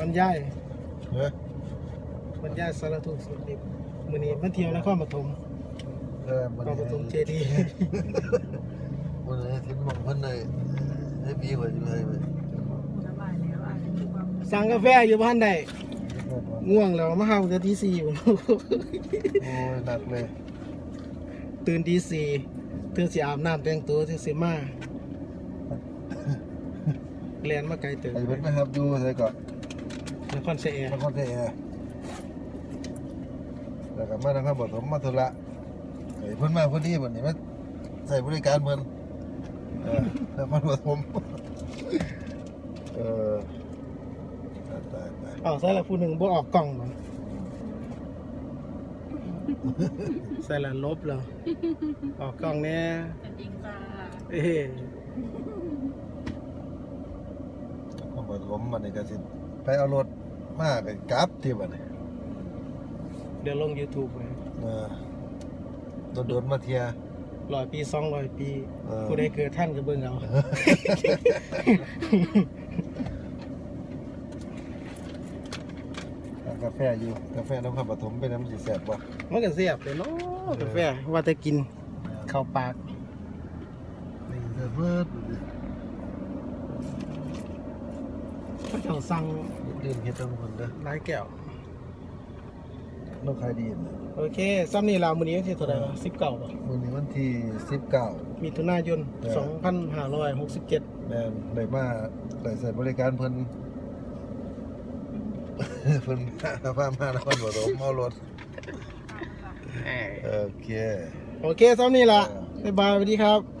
บรรยายเฮ้ยบรรยายสารทุกข์สุขดิบมื้อนี้มันเที่ยวนครปฐมเออนครปฐมเจดีย์มันให้ทิ้งมองเพิ่นเลยให้พี่กว่าอยู่เลยเว้ยสบายแล้วอาจจะมีความสั่งกาแฟอยู่บ้านใดง่วงแล้วมาเฮาแต่ตีสี่อยู่โอ้ยหนักเลย ตื่นตีสี่ตื่นสิอาบน้ำแต่งตัวถึงสิมาเรียนมาไกลเติบไอ้เพิ่นนะครับดูใส่ก่อน นครเสียนครเทพแล้วก็มานครปฐมมาธุระไอ้เพิ่นมาพอดีบัดนี้มาใส่บริการเพิ่นเออนครปฐมเออตายตายตายอ้าวใส่ละผู้หนึ่งบ่ออกกล่องบ่ใส่ละลบแล้วออกกล่องแน่เป็นจริงจ้าเอ้นครปฐมบัดนี้ก็สิไปเอารถ มาก็กลับที่บัดนี้เดี๋ยวลง YouTube ไว้เออโดนๆมาเที่ยร้อยปีสองร้อยปี เออ ผู้ใดเกิดท่านก็เบิ่งเอาร้านกาแฟอยู่กาแฟนครปฐมเป็นน้ำสิแซ่บบ่มันก็เสียบเลยเนาะกาแฟว่าแต่กินเข้าปากนี่เดือดเบิด เขาเจ้าสั่งดื่มเฮ็ดทั้งคนเด้อหลายแก้วน้องขายดีนะโอเคซ้ำนี่ลาวมื้อนี้วันที่เท่าไหร่วะ19บ่วันนี้วันที่19มิถุนายนเออ2567แมนได้มาได้ใส่บริการเพิ่น เพิ่นพามานครปฐมเมารถโอเค โอเคซ้ำนี่ละบ๊ายบายสวัสดีครับ